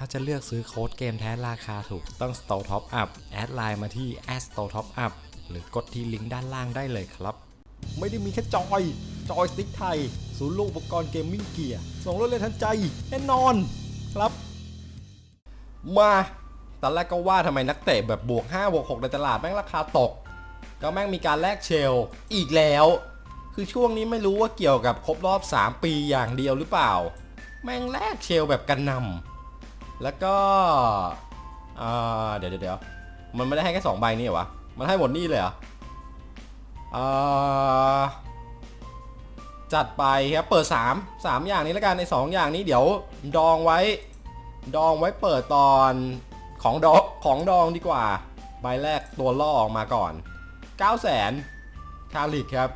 ถ้าจะเลือกซื้อโค้ดเกมแท้ราคาถูกต้อง Store Top Up แอดไลน์มาที่ @store top up หรือกดที่ลิงก์ด้านล่างได้เลยครับ ไม่ได้มีแค่จอย จอยสติ๊กไทย ศูนย์รวมอุปกรณ์เกมมิ่งเกียร์ส่งรถเลยทันใจ แน่นอนครับ มาตอนแรกก็ว่าทำไมนักเตะแบบบวก5บวก6ในตลาดแม่งราคาตก ก็แม่งมีการแลกเชลอีกแล้ว คือช่วงนี้ไม่รู้ว่าเกี่ยวกับครบรอบ 3 ปีอย่างเดียวหรือเปล่า แม่งแลกเชลแบบกันนำ แล้วก็เดี๋ยวเดี๋ยวมันไม่ได้ให้แค่2ใบนี่เหรอวะ มันให้หมดนี่เลยเหรอจัดไปครับ เปิด 3 3 อย่างนี้แล้วกันใน 2 อย่างนี้เดี๋ยวดองไว้ ดองไว้เปิดตอนของดองของดองดีกว่า ใบแรกตัวล่อออกมาก่อน 9 0 0 0 0 0คาลิกครับ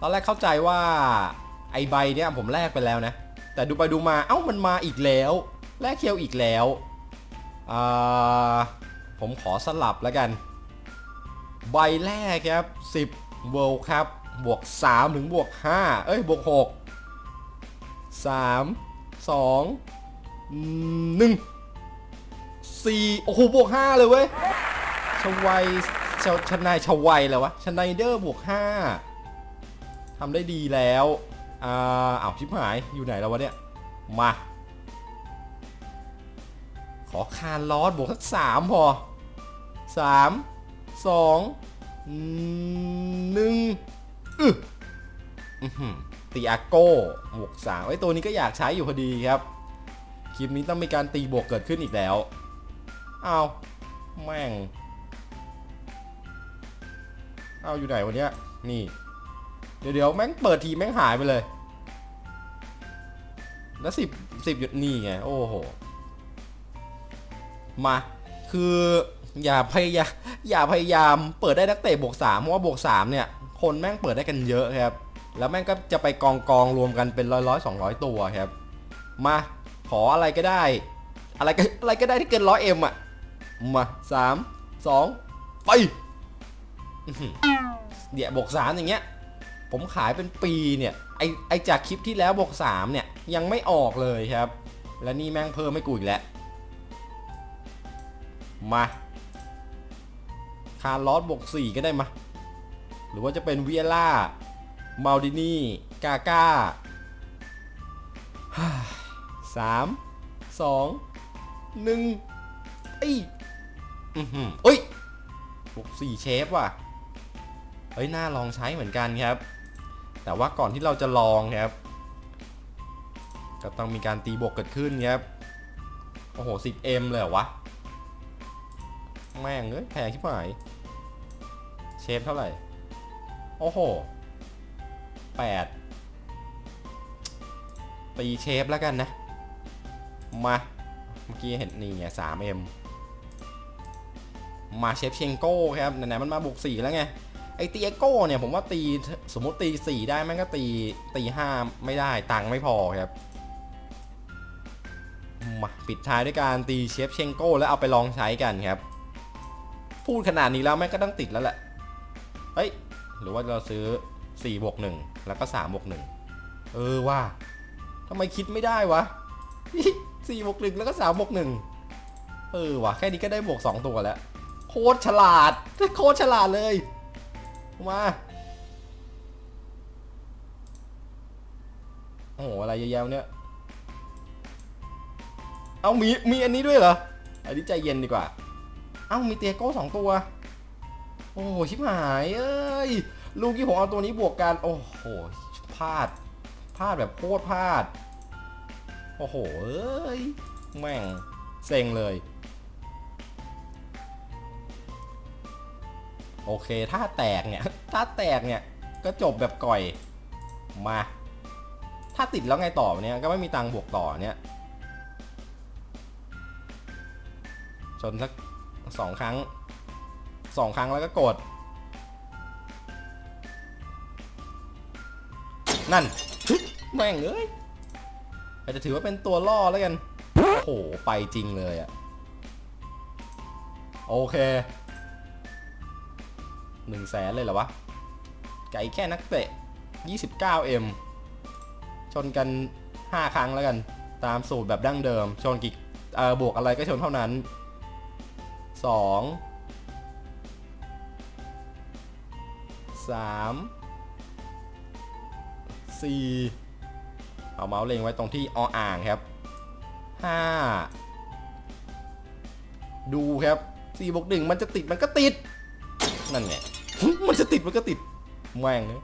ตอนแรกเข้าใจว่าไอใบเนี้ยผมแลกไปแล้วนะ แต่ดูไปดูมาเอ้ามันมาอีกแล้ว แลกเคียวอีกแล้วอ่าผมขอสลับแล้วกัน ใบแรกครับ 10 World ครับ บวก 3 ถึงบวก 5 เอ้ย บวก 6 3 2 1 4 โอ้โห บวก 5 เลยเว้ย ชวัยชชนายชวัยแล้ววะชนายเดอร์บวก 5ทำได้ดีแล้ว อ่าอ้าวชิบหาย อยู่ไหนแล้ววะเนี่ย มา ขอคานลอสบวกสัก3พอ3สองหนึ่งอึอื้อตีอาโก้บวกสามไอ้ตัวนี้ก็อยากใช้อยู่พอดีครับ คลิปนี้ต้องมีการตีบวกเกิดขึ้นอีกแล้ว เอาแม่ง เอาอยู่ไหนวันเนี้ย นี่ เดี๋ยวเดี๋ยวแม่งเปิดทีแม่งหายไปเลย แล้วสิบสิบหยุดนี่ไง โอ้โห มา คืออย่าพยายามอย่าพยายามเปิดได้นักเตะบวก3เพราะว่าบวก3เนี่ย คนแม่งเปิดได้กันเยอะครับ แล้วแม่งก็จะไปกองกองรวมกันเป็นร้อยร้อยสองร้อยตัวครับ มาขออะไรก็ได้ อะไรก็อะไรก็ได้ที่เกินร้อยเอ็มอะ มาสามสองไปเดี๋ยวบวกสามอย่างเงี้ย ผมขายเป็นปีเนี่ย ไอไอจากคลิปที่แล้วบวกสามเนี่ยยังไม่ออกเลยครับ และนี่แม่งเพิ่มให้กูอีกแล้ว มาคาร์ลอสบวก4ก็ได้มา หรือว่าจะเป็นเวียล่ามาลดินีกาก้าสามสองหนึ่งไอ้อื้อหือเอ้ยบวก4เชฟว่ะเฮ้ย น่าลองใช้เหมือนกันครับ แต่ว่าก่อนที่เราจะลองครับ ก็ต้องมีการตีบวกเกิดขึ้นครับ โอ้โห 10M เลยเหรอวะ แม่งเอ้ยแพงชิบหาย เชฟเท่าไหร่ โอ้โหแปดตีเชฟแล้วกันนะ มา เมื่อกี้เห็นนี่ไงสามเอ็มมาเชฟเชงโก้ครับไหนๆมันมาบุกสี่แล้วไงไอตีเอโก้เนี่ยผมว่าตีสมมติตีสี่ได้แม่งก็ตีตีห้าไม่ได้ตังค์ไม่พอครับมาปิดท้ายด้วยการตีเชฟเชงโก้แล้วเอาไปลองใช้กันครับ พูดขนาดนี้แล้วแม่ก็ต้องติดแล้วแหละ เฮ้ย หรือว่าเราซื้อ4บวก1แล้วก็3บวก1เออว่าทำไมคิดไม่ได้วะ4บวก1แล้วก็3บวก1เออว่ะแค่นี้ก็ได้บวก 2 ตัวแล้ว โคตรฉลาด โคตรฉลาดเลย มาโอ้โหอะไรเยอะแยะเนี่ย เอามีมีอันนี้ด้วยเหรอ อันนี้ใจเย็นดีกว่า เอ้ามีเตียโก้สองตัว โอ้โหชิบหายเอ้ยลูกที่ผมเอาตัวนี้บวกกัน โอ้โหพลาดพลาดแบบโคตรพลาด โอ้โหเอ้ยแม่งเซ็งเลย โอเคถ้าแตกเนี่ย ถ้าแตกเนี่ย ก็จบแบบก่อยมา ถ้าติดแล้วไงต่อเนี่ยก็ไม่มีตังบวกต่อเนี่ย ชนสัก สองครั้งสองครั้งแล้วก็กด นั่นแม่งเอ้ยอาจจะถือว่าเป็นตัวล่อแล้วกัน โอ้โห ไปจริงเลยอะโอเคหนึ่งแสนเลยเหรอวะ ไก่แค่นักเตะ 29M ชนกัน 5 ครั้งแล้วกัน ตามสูตรแบบดั้งเดิม ชนกี่บวกอะไรก็ชนเท่านั้น สองสามสี่เอาเมาส์เล็งไว้ตรงที่ออ่างครับห้าดูครับสี่บวกหนึ่งมันจะติดมันก็ติด นั่นไงมันจะติดมันก็ติดแม่งเลย